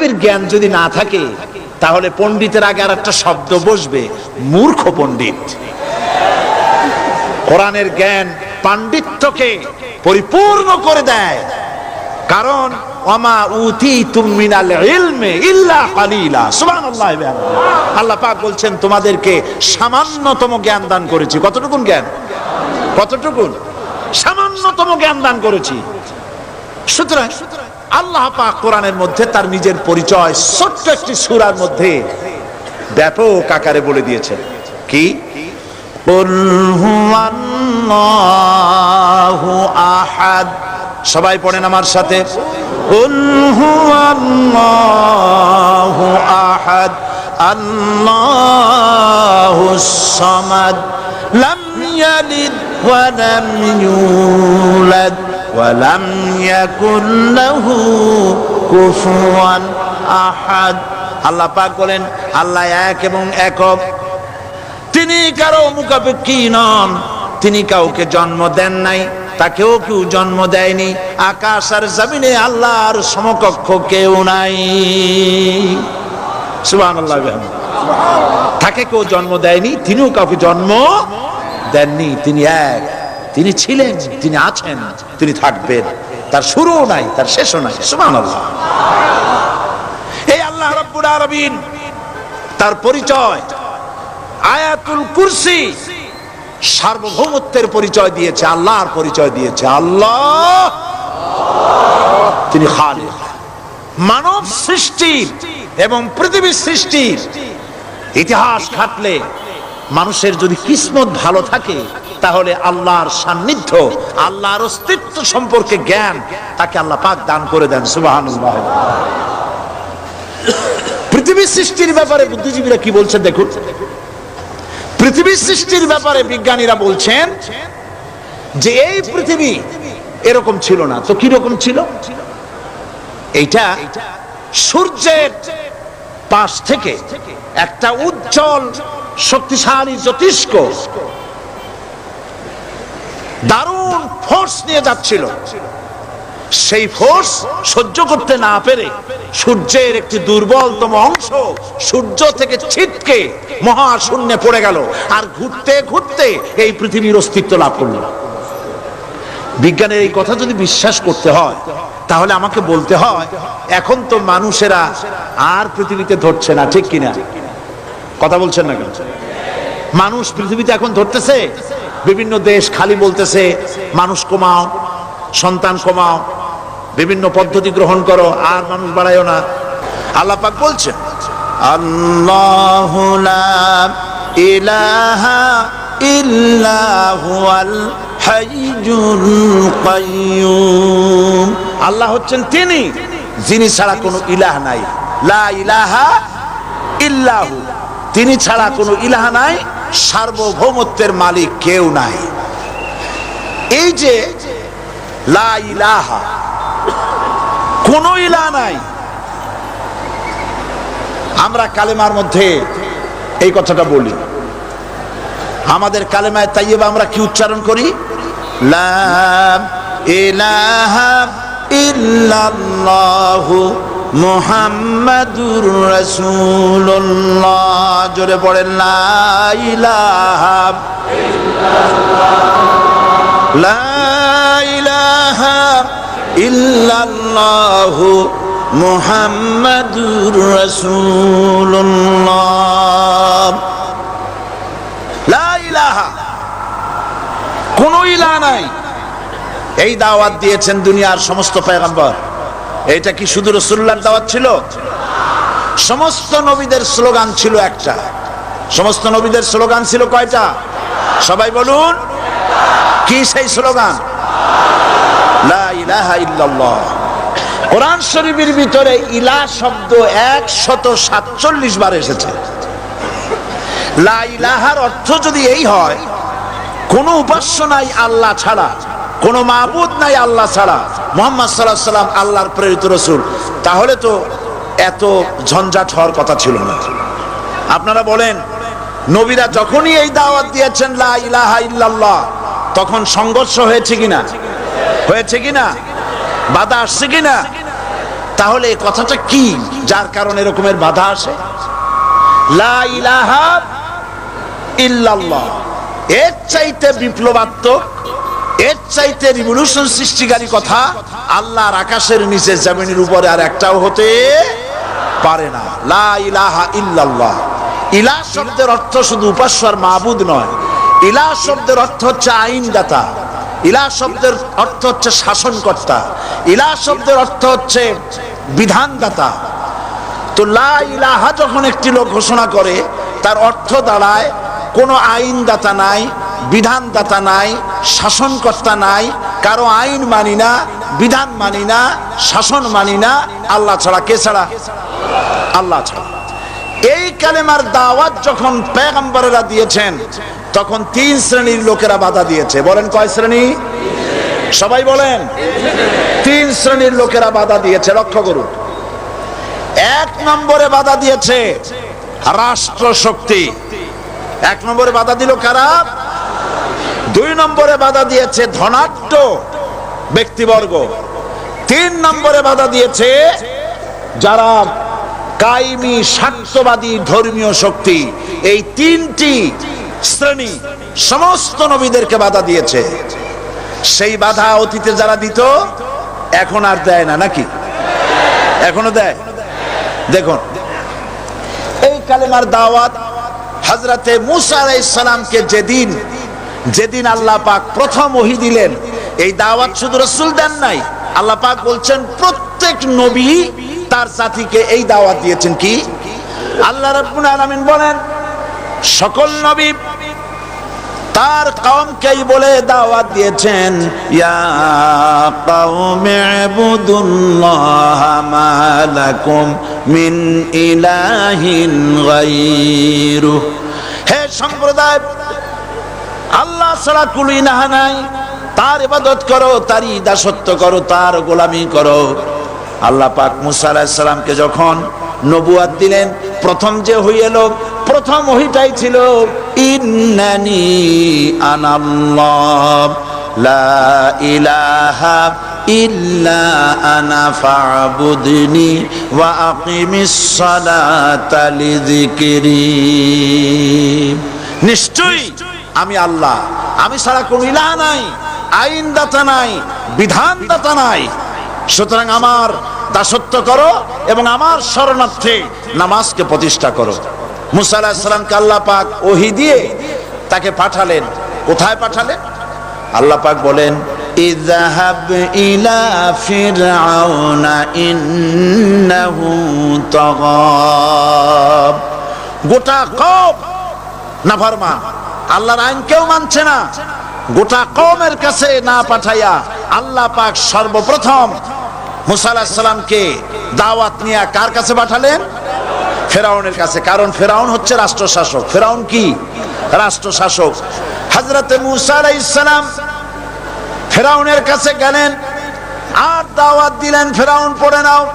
পৃথিবীর জ্ঞান যদি না থাকে, তাহলে পণ্ডিতের আগে আর একটা শব্দ বসবে, মূর্খ পণ্ডিত। কোরআনের জ্ঞান পাণ্ডিত্যকে পরিপূর্ণ করে দেয়। কারণ আল্লাহ পাক বলছেন, তোমাদেরকে সামান্যতম জ্ঞান দান করেছি। কতটুকুন জ্ঞান? কতটুকুন? সামান্যতম জ্ঞান দান করেছি। সুতরাং আল্লাহ পাক কোরআনের মধ্যে তার নিজের পরিচয়, ছোট্ট একটি সুরার মধ্যে ব্যাপক আকারে বলে দিয়েছেন। কি? আহাদ। সবাই পড়েন আমার সাথে। আহাদ। আল্লাহ সমাদ। লাম ইয়ালিদ ولم يولد ولم يكن له كفوا আহাদ আল্লাহ পাক বলেন আল্লাহ এক এবং একক তিনি কারো মুখাপেক্ষি নন তিনি কাউকে জন্ম দেন নাই তাকেও কেউ জন্ম দেয়নি আকাশ আর জমিনে আল্লাহর সমকক্ষ কেউ নাই সুবহানাল্লাহ বিহামদিহি। তাকে কেউ জন্ম দেয়নি তিনিও কাউকে জন্ম দেননি, তিনি এক। তিনি ছিলেন, তিনি আছেন, তিনি থাকবেন। তার শুরুও নাই, তার শেষও নাই। সুবহানাল্লাহ। এই আল্লাহ তার পরিচয় আয়াতুল কুরসি সার্বভৌমত্বের পরিচয় দিয়েছে, আল্লাহর পরিচয় দিয়েছে। আল্লাহ! তিনি খালিক। মানব সৃষ্টির এবং পৃথিবীর সৃষ্টির ইতিহাস ঘাটলে মানুষের যদি কিসমত ভালো থাকে, তাহলে আল্লাহর সান্নিধ্য, আল্লাহর অস্তিত্ব সম্পর্কে জ্ঞান তাকে আল্লাহ পাক দান করে দেন, সুবহানাল্লাহ। পৃথিবীর সৃষ্টির ব্যাপারে বুদ্ধিজীবীরা কি বলছেন দেখুন? পৃথিবীর সৃষ্টির ব্যাপারে বিজ্ঞানীরা বলছেন যে এই পৃথিবী এরকম ছিল না। তো কি রকম ছিল? এইটা সূর্যের পাশ থেকে একটা উজ্জ্বল শক্তিশালী জ্যোতিষ্ক দারুণ ফোর্স নিয়ে যাচ্ছিল। সেই ফোর্স সহ্য করতে না পেরে সূর্যের একটি দুর্বলতম অংশ সূর্য থেকে ছিটকে মহাশূন্যে পড়ে গেল আর ঘুরতে ঘুরতে এই পৃথিবীর অস্তিত্ব লাভ করল। বিজ্ঞানের এই কথা যদি বিশ্বাস করতে হয়, তাহলে আমাকে বলতে হয়, এখন তো মানুষেরা আর পৃথিবীতে ধরছে না, ঠিক কিনা? কথা বলছেন না কেন? মানুষ পৃথিবীতে এখন ধরতেছে বিভিন্ন দেশ খালি বলতেছে মানুষ কমাও সন্তান কমাও বিভিন্ন পদ্ধতি গ্রহণ করো আর মানুষ বাড়ায়ও না। আল্লাহ পাক বলছেন আল্লাহ ইলাহা কাইয়ুম। আল্লাহ হচ্ছেন তিনি যিনি ছাড়া কোনো ইলাহ নাই। লা ইলাহা ইল্লাহু। তিনি ছাড়া কোনো ইলাহ নাই, সার্বভৌমত্বের মালিক কেউ নাই। এই যে লা ইলাহা, কোন ইলাহ নাই। আমরা কালেমার মধ্যে এই কথাটা বলি। আমাদের কালেমায় তাইয়েবা আমরা কি উচ্চারণ করি? লা ইলাহা ইল্লাল্লাহু মুহাম্মাদুর রাসূলুল্লাহ। জোরে পড়েন, লা ইলাহা লা ইলাহা ইল্লাল্লাহু মুহাম্মাদুর রাসূলুল্লাহ। লা ইলাহা, কোন ইলাহ নাই। এই দাওয়াত দিয়েছেন দুনিয়ার সমস্ত পয়গম্বর। এটা কি শুধু রসুল্লাহর দাওয়াত ছিল? সমস্ত নবীদের স্লোগান ছিল একটা। সমস্ত নবীদের স্লোগান ছিল কয়টা? সবাই বলুন। কি সেই স্লোগান? কোরআন শরীফের ভিতরে ইলা শব্দ একশত সাতচল্লিশ বার এসেছে। লা ইলাহার অর্থ যদি এই হয়, কোন উপাস্য নাই আল্লাহ ছাড়া। কোন মাবুদ নাই আল্লাহ ছাড়া। মোহাম্মদ সাল্লাহ সাল্লাম আল্লাহর প্রেরিত রসুল। তাহলে তো এত ঝঞ্ঝাট হওয়ার কথা ছিল না। আপনারা বলেন, নবীরা যখনই এই দাওয়াত দিয়েছেন, লা ইলাহা ইল্লাল্লাহ, তখন সংঘর্ষ হয়েছে কিনা? হয়েছে কিনা? বাধা আসছে কিনা? তাহলে এই কথাটা কি? যার কারণে এরকমের বাধা আসে? লা ইলাহা ইল্লাল্লাহ। এর চাইতে বিপ্লবাত্মক এর চাইতে রিভলিউশন সৃষ্টিকারী কথা, আল্লাহর আকাশের নিচে জমিনের উপরে আর একটাও হতে পারে না। লা ইলাহা ইল্লাল্লাহ। ইলাহ শব্দের অর্থ শুধু উপাস্য আর মাহবুদ নয়। ইলাহ শব্দের অর্থ হচ্ছে আইনদাতা। ইলাহ শব্দের অর্থ হচ্ছে শাসনকর্তা। ইলাহ শব্দের অর্থ হচ্ছে বিধানদাতা। তো লা ইলাহা যখন একটি লোক ঘোষণা করে, তার অর্থ দাঁড়ায় কোনো আইনদাতা নাই বিধানদাতা নাই, শাসনকর্তা নাই, কারও আইন মানি না, বিধান মানি না, শাসন মানি না, আল্লাহ ছাড়া কে ছাড়া? আল্লাহ ছাড়া। এই কালেমার দাওয়াত যখন পেগম্বরেরা দিয়েছেন, তখন তিন শ্রেণির লোকেরা বাধা দিয়েছে। বলেন কয় শ্রেণি? সবাই বলেন। তিন শ্রেণির লোকেরা বাধা দিয়েছে, লক্ষ্য করুন। এক নম্বরে বাধা দিয়েছে রাষ্ট্র শক্তি এক নম্বরে বাধা দিল কারা? দুই নম্বরে বাধা দিয়েছে ধনাঢ্য ব্যক্তিবর্গ। তিন নম্বরে বাধা দিয়েছে যারা কাইমি স্বার্থবাদী ধর্মীয় শক্তি। এই তিনটি শ্রেণি সমস্ত নবীদেরকে বাধা দিয়েছে। সেই বাধা অতীতে যারা দিত, এখন আর দেয় না, নাকি? এখনও দেয়? দেখুন, এই কালেমার দাওয়াত হজরতে মুসা আলাইসালামকে যেদিন যেদিন আল্লাহ পাক প্রথম ওহি দিলেন, এই দাওয়াত শুধু রসুল দেন নাই, আল্লাহ পাক বলছেন, প্রত্যেক নবী তার সাথীকে এই দাওয়াত দিয়েছেন কি? আল্লাহ রাব্বুল আলামিন বলেন, সকল নবী তার কওমকেই বলে দাওয়াত দিয়েছেন, ইয়া কওমি ইবুদুল্লাহ মা মিন ইলাহিন গায়রু হে সম্প্রদায় ছাড়া কুলি নাহা নাই। তার ইবাদত করো তারই দাসত্ব করো, তার গোলামি করো। আল্লাহ পাক মুসা আলাইহিস সালামকে যখন নবুয়াত দিলেন, প্রথম যে হইল প্রথম ওহিটাই ছিল, ইন্নানি আনাল্লাহ, লা ইলাহা ইল্লা আনা ফাবুদনি ওয়া আকিমিস সালাতা লিযিকরি। নিশ্চয়ই আমি আল্লাহ। আমি ছাড়া কোন ইলাহ নাই, আইনদাতা নাই, বিধানদাতা নাই। সুতরাং আমার দাসত্ব করো এবং আমার শরণার্থে নামাজকে প্রতিষ্ঠা করো। মুসা আলাহিসাল্লামকে আল্লাহ পাক ওহি দিয়ে তাকে পাঠালেন। কোথায় পাঠালেন? আল্লাহ পাক বলেন, ইযহাব ইলা ফিরআউনা ইন্নাহু তাগাব। গোটা কম নাফরমান। আল্লাহর আইন কেউ মানছে না। গোটা কমের কাছে না পাঠাইয়া আল্লাহ পাক সর্বপ্রথম মুসা দাওয়াত নিয়ে কার কাছে পাঠালেন? ফেরাউনের কাছে। কারণ ফেরাউন হচ্ছে রাষ্ট্র শাসক ফেরাউন কি? রাষ্ট্র শাসক মুসা আলাইসালাম ফেরাউনের কাছে গেলেন। আর দাওয়াত দিলেন, ফেরাউন, পড়ে নাও।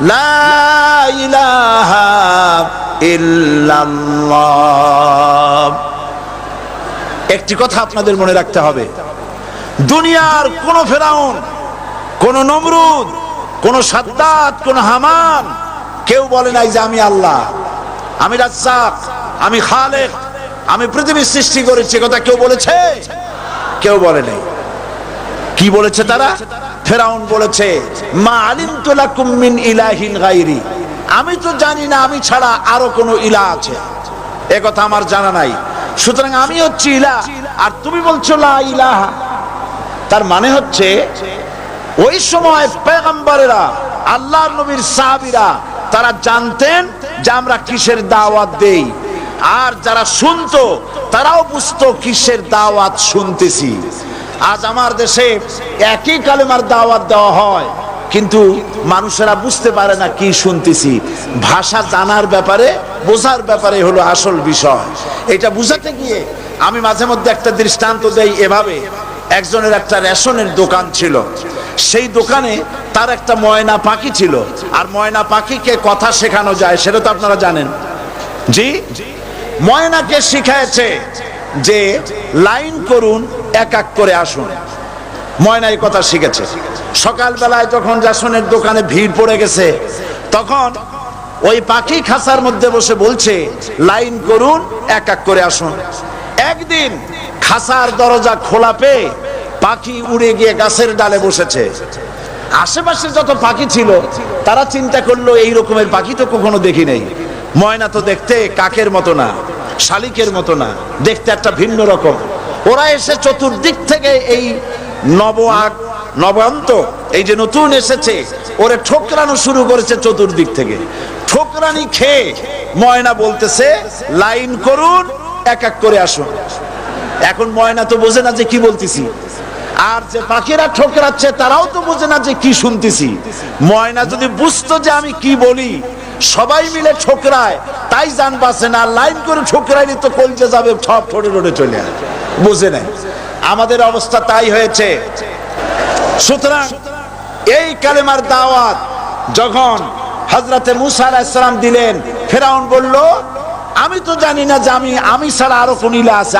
লা ইলাহা ইল্লাল্লাহ। একটি কথা আপনাদের মনে রাখতে হবে। দুনিয়ার কোন ফেরাউন, কোন নমরুদ, কোন সাদ্দাত, কোন হামান, কেউ বলে নাই যে আমি আল্লাহ। আমি রাজ্জাক, আমি খালেক, আমি পৃথিবীর সৃষ্টি করেছি কথা কেউ বলেছে? কেউ বলে নাই। কি বলেছে তারা? ফেরাউন বলেছে, মা আলিম লাকুম মিন ইলাহিন গাইরি আমি তো জানি না, আমি ছাড়া আরও কোনো ইলা আছে। এ কথা আমার জানা নাই। সুতরাং আমি হচ্ছি ইলা আর তুমি বলছো লা ইলাহা। তার মানে হচ্ছে, ওই সময় পেগম্বরেরা আল্লাহ নবীর সাহাবিরা, তারা জানতেন যে আমরা কিসের দাওয়াত দেই। আর যারা শুনতো, তারাও বুঝতো কিসের দাওয়াত শুনতেছি। আজ আমার দেশে একই কালেমার দাওয়াত দেওয়া হয়, কিন্তু মানুষেরা বুঝতে পারে না কি শুনতেছি। ভাষা জানার ব্যাপারে বোঝার ব্যাপারে হলো আসল বিষয়। এটা বুঝাতে গিয়ে আমি মাঝে মধ্যে একটা দৃষ্টান্ত দেই এভাবে। একজনের একটা রেশনের দোকান ছিল। সেই দোকানে তার একটা ময়না পাখি ছিল। আর ময়না পাখিকে কথা শেখানো যায়, সেটা তো আপনারা জানেন। জি? ময়নাকে শিখাইছে যে লাইন করুন, এক এক করে আসুন। ময়না এই কথা শিখেছে। সকালবেলায় যখন রেশনের দোকানে ভিড় পড়ে গেছে, তখন ওই পাখি খাঁচার মধ্যে বসে বলছে, লাইন করুন, এক এক করে আসুন। একদিন খাসার দরজা খোলা পেয়ে পাখি উড়ে গিয়ে গাছের ডালে বসেছে। আশেপাশে যত পাখি ছিল, তারা চিন্তা করল, এই রকমের পাখি তো কখনো দেখি নেই। ময়না তো দেখতে কাকের মতো না, শালিকের মতো না, দেখতে একটা ভিন্ন রকম। ওরা এসে চতুর্দিক থেকে এই নব আগ নবান্ত, এই যে নতুন এসেছে, ওরে ঠোকরানো শুরু করেছে চতুর্দিক থেকে। ঠোকরানি খেয়ে ময়না বলতেছে, লাইন করুন, এক এক করে আসুন। এখন ময়না তো বোঝে না যে কি বলতেছি। আর যে পাখিরা ঠোকরাচ্ছে, তারাও তো বোঝে না যে কি শুনতেছি। ময়না যদি বুঝতো যে আমি কি বলি, সবাই মিলে ঠোকরায়, তাই জান বাসে না, লাইন করে ঠোকরাইলে তো কলজে যাবে সব ঠোঁটে ঠোঁটে চলে আসে বুঝে নেয়। আমাদের অবস্থা তাই হয়েছে সুতরাং এই কালেমার দাওয়াত যখন হজরতে মুসা আলাহিসাম দিলেন, ফেরাউন বলল, আমি তো জানি না যে আমি আমি ছাড়া আরও কোন ইলা আছে।